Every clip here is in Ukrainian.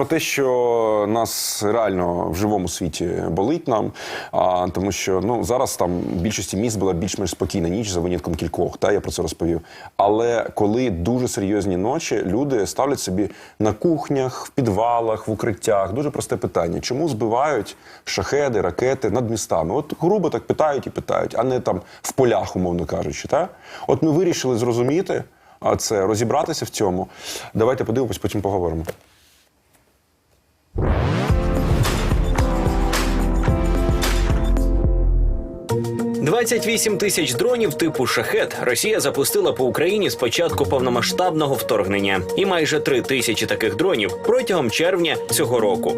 про те, що нас реально в живому світі болить нам, а, тому що ну зараз там в більшості міст була більш-менш спокійна ніч за винятком кількох. Та я про це розповів. Але коли дуже серйозні ночі, люди ставлять собі на кухнях, в підвалах, в укриттях. Дуже просте питання: чому збивають шахеди, ракети над містами? От грубо так питають і питають, а не там в полях, умовно кажучи. Та от ми вирішили зрозуміти. А це розібратися в цьому. Давайте подивимось, потім поговоримо. 28 тисяч дронів типу шахет Росія запустила по Україні з початку повномасштабного вторгнення, і майже 3 тисячі таких дронів протягом червня цього року.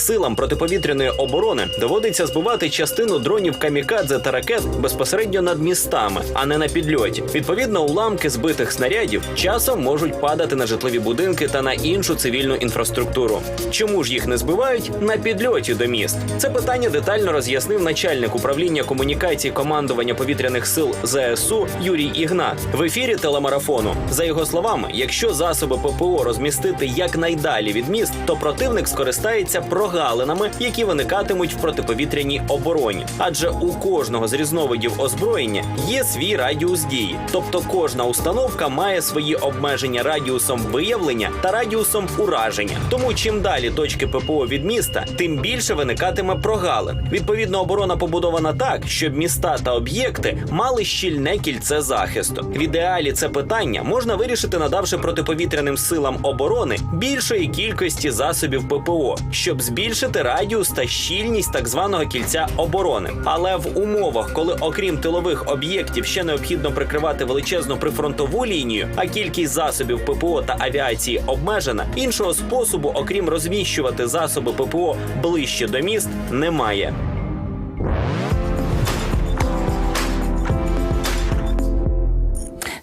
Силам протиповітряної оборони доводиться збивати частину дронів камікадзе та ракет безпосередньо над містами, а не на підльоті. Відповідно, уламки збитих снарядів часом можуть падати на житлові будинки та на іншу цивільну інфраструктуру. Чому ж їх не збивають на підльоті до міст? Це питання детально роз'яснив начальник управління комунікації командування повітряних сил ЗСУ Юрій Ігнат в ефірі телемарафону. За його словами, якщо засоби ППО розмістити якнайдалі від міст, то противник скористається прогалинами, які виникатимуть в протиповітряній обороні. Адже у кожного з різновидів озброєння є свій радіус дії, тобто кожна установка має свої обмеження радіусом виявлення та радіусом ураження. Тому чим далі точки ППО від міста, тим більше виникатиме прогалин. Відповідно, оборона побудована так, щоб міста та об'єкти мали щільне кільце захисту. В ідеалі це питання можна вирішити, надавши протиповітряним силам оборони більшої кількості засобів ППО, щоб збільшити радіус та щільність так званого кільця оборони. Але в умовах, коли окрім тилових об'єктів ще необхідно прикривати величезну прифронтову лінію, а кількість засобів ППО та авіації обмежена, іншого способу, окрім розміщувати засоби ППО ближче до міст, немає.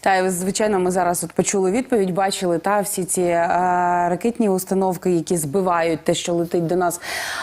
Та звичайно, ми зараз от почули відповідь, бачили та всі ці е, ракетні установки, які збивають те, що летить до нас.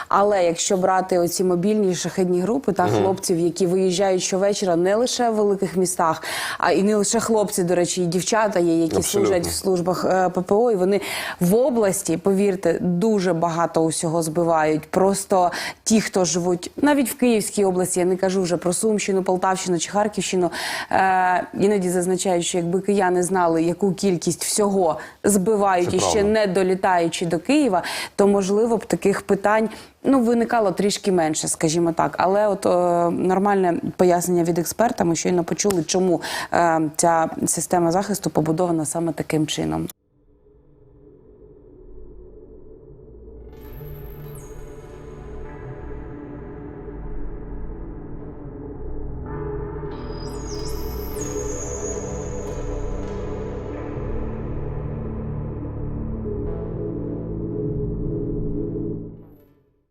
Але якщо брати оці мобільні шахедні групи та хлопців, які виїжджають щовечора не лише в великих містах, а і не лише хлопці, до речі, і дівчата є, які Абсолютно. служать в службах е, ППО, і вони в області, повірте, дуже багато усього збивають. Просто ті, хто живуть навіть в Київській області, я не кажу вже про Сумщину, Полтавщину чи Харківщину, е, іноді зазначають, що якби кияни знали, яку кількість всього збивають Це і ще правда. не долітаючи до Києва, то можливо б таких питань. Ну, виникало трішки менше, скажімо так. Але от е, нормальне пояснення від експерта, ми щойно почули, чому е, ця система захисту побудована саме таким чином.